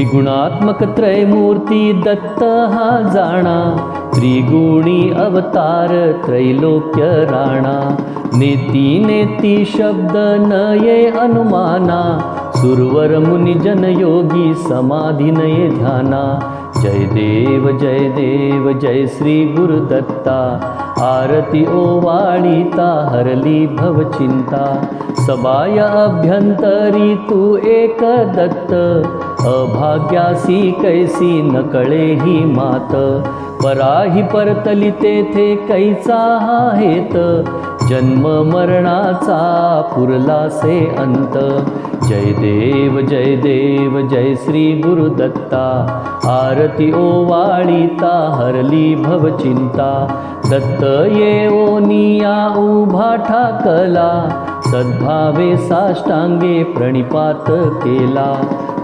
त्रिगुणात्मक त्रयमूर्ती दत्त जाणा त्रिगुणी अवतार त्रैलोक्य राणा नेती नेती शब्द नये अनुमाना सुरवर मुनी जनयोगी समाधी नये ध्याना। जय देव जय देव जय श्री गुरुदत्ता आरती वाणिता हरली भवचिंता सबाय अभ्यंतरी तू एक दत्त। अभाग्यासी कैसी न कळे ही मात। पराही परतली तेथे कैचा हा हेत। जन्म मरणाचा पुरला से अंत. जय देव जय देव जय श्री गुरुदत्ता आरती ओवाळीता हरली भवचिंता दत्त येओनिया उभा ठाकला. सद्भावे साष्टांगे प्रणिपात केला.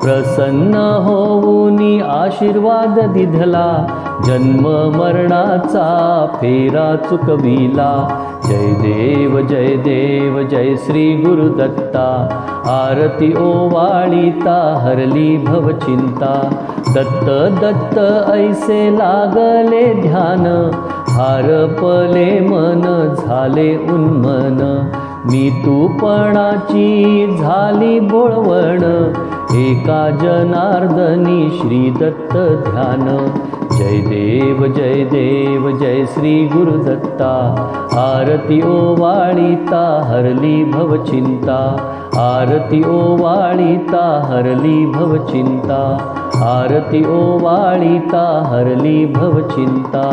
प्रसन्न होऊनी आशीर्वाद दिधला. जन्म मरणाचा फेरा चुकविला. जय देव जय देव जय श्री गुरुदत्ता. आरती ओवाळीता हरली भवचिंता. दत्त दत्त ऐसे लागले ध्यान. हारपले मन झाले उन्मन. मी तूपणाची झाली बोळवण. एका जनार्दनी श्रीदत्त ध्यान जय देव जय देव जय श्री गुरुदत्ता। आरती ओ वाणीता हरली भवचिन्ता आरती ओ वाणीता हरली भवचिन्ता आरती ओ वाणीता हरली भवचिन्ता